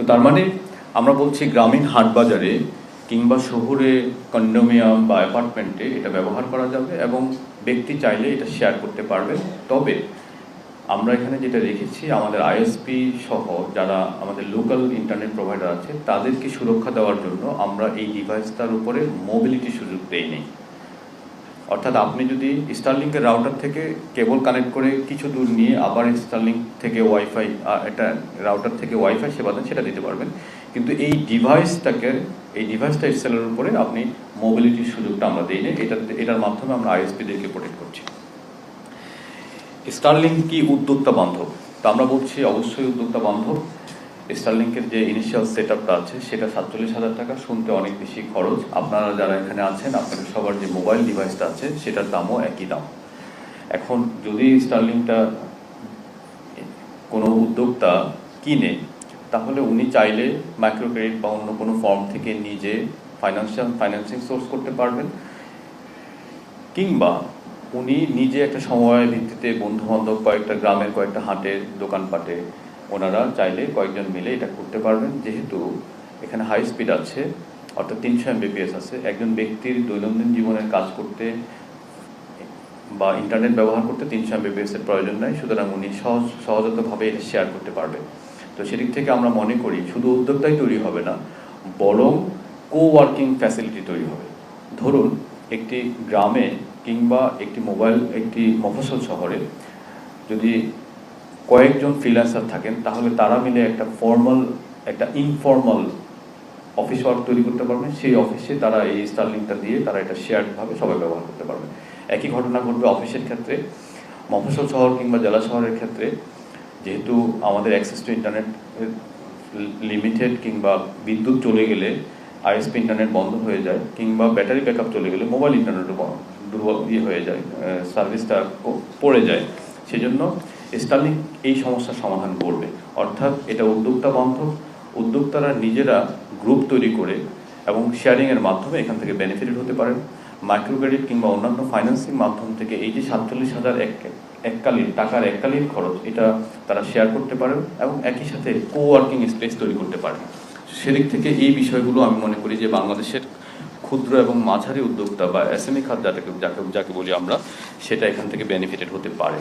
তো তার মানে আমরা বলছি গ্রামীণ হাট বাজারে কিংবা শহরে কন্ডোমিয়াম বা অ্যাপার্টমেন্টে এটা ব্যবহার করা যাবে এবং ব্যক্তি চাইলে এটা শেয়ার করতে পারবে। তবে আমরা এখানে যেটা রেখেছি আমাদের আইএসপি সহ যারা আমাদের লোকাল ইন্টারনেট প্রোভাইডার আছে, তাদেরকে সুরক্ষা দেওয়ার জন্য আমরা এই ডিভাইসটার উপরে মোবিলিটি সুযোগ দেই নেই। অর্থাৎ আপনি যদি স্টারলিংকের রাউটার থেকে কেবল কানেক্ট করে কিছু দূর নিয়ে আবার স্টারলিংক থেকে ওয়াইফাই এটা রাউটার থেকে ওয়াইফাই সেবা দেন, সেটা দিতে পারবেন। কিন্তু এই ডিভাইসটাকে এই ডিভাইসটা ইনস্টলের উপরে আপনি মোবিলিটির সুযোগটা আমরা দিই না এটা, এটার মাধ্যমে আমরা আইএসপিদেরকে প্রোটেক্ট করছি। স্টারলিংক কি উদ্যোক্তা বান্ধব? তা আমরা বলছি অবশ্যই উদ্যোক্তা বান্ধব। স্টারলিংকের যে ইনিশিয়াল সেট আপটা আছে, সেটা সাতচল্লিশ হাজার টাকা। শুনতে অনেক বেশি খরচ। আপনারা যারা এখানে আছেন, আপনাদের সবার যে মোবাইল ডিভাইসটা আছে, সেটার দামও একই দাম। এখন যদি স্টারলিংকটা কোনো উদ্যোক্তা কিনে, তাহলে উনি চাইলে মাইক্রো ক্রেডিট বা অন্য কোনো ফর্ম থেকে নিজে ফাইন্যান্সিয়াল ফাইন্যান্সিং সোর্স করতে পারবেন। কিংবা উনি নিজে একটা সময়ের ভিত্তিতে বন্ধু বান্ধব কয়েকটা গ্রামের কয়েকটা হাটের দোকানপাটে ওনারা চাইলে কয়েকজন মিলে এটা করতে পারবেন। যেহেতু এখানে হাই স্পিড আছে, অর্থাৎ তিনশো এমবিপিএস আছে, একজন ব্যক্তির দৈনন্দিন জীবনের কাজ করতে বা ইন্টারনেট ব্যবহার করতে তিনশো এমবিপিএস এর প্রয়োজন নাই, সুতরাং উনি সহজ, সহজতভাবে এটা শেয়ার করতে পারবে। তো সেদিক থেকে আমরা মনে করি, শুধু উদ্যোক্তাই তৈরি হবে না, বরং কো ওয়ার্কিং ফ্যাসিলিটি তৈরি হবে। ধরুন, একটি গ্রামে কিংবা একটি মোবাইল একটি মফস্বল শহরে যদি কয়েকজন ফ্রিল্যান্সার থাকেন, তাহলে তারা মিলে একটা ফর্মাল একটা ইনফর্মাল অফিস ওয়ার্ক তৈরি করতে পারবেন সেই অফিসে তারা এই স্টারলিংকটা দিয়ে তারা এটা শেয়ারভাবে সবাই ব্যবহার করতে পারবে। একই ঘটনা ঘটবে অফিসের ক্ষেত্রে মফসল শহর কিংবা জেলা শহরের ক্ষেত্রে। যেহেতু আমাদের অ্যাক্সেস টু ইন্টারনেট লিমিটেড কিংবা বিদ্যুৎ চলে গেলে আইএসপি ইন্টারনেট বন্ধ হয়ে যায়, কিংবা ব্যাটারি ব্যাকআপ চলে গেলে মোবাইল ইন্টারনেটও দুর্বল ইয়ে হয়ে যায় সার্ভিসটা পড়ে যায়। সেজন্য স্টারলিংক এই সমস্যার সমাধান করবে। অর্থাৎ এটা উদ্যোক্তা বান্ধব, উদ্যোক্তারা নিজেরা গ্রুপ তৈরি করে এবং শেয়ারিংয়ের মাধ্যমে এখান থেকে বেনিফিটেড হতে পারেন। মাইক্রো ক্রেডিট কিংবা অন্যান্য ফাইন্যান্সিং মাধ্যম থেকে এই যে সাতচল্লিশ হাজার এক, এককালীন, টাকার এককালীন খরচ, এটা তারা শেয়ার করতে পারেন এবং একই সাথে কো ওয়ার্কিং স্পেস তৈরি করতে পারেন। সেদিক থেকে এই বিষয়গুলো আমি মনে করি যে বাংলাদেশের ক্ষুদ্র এবং মাঝারি উদ্যোক্তা বা এসএমই খাত যাকে যাকে বলি আমরা, সেটা এখান থেকে বেনিফিটেড হতে পারে।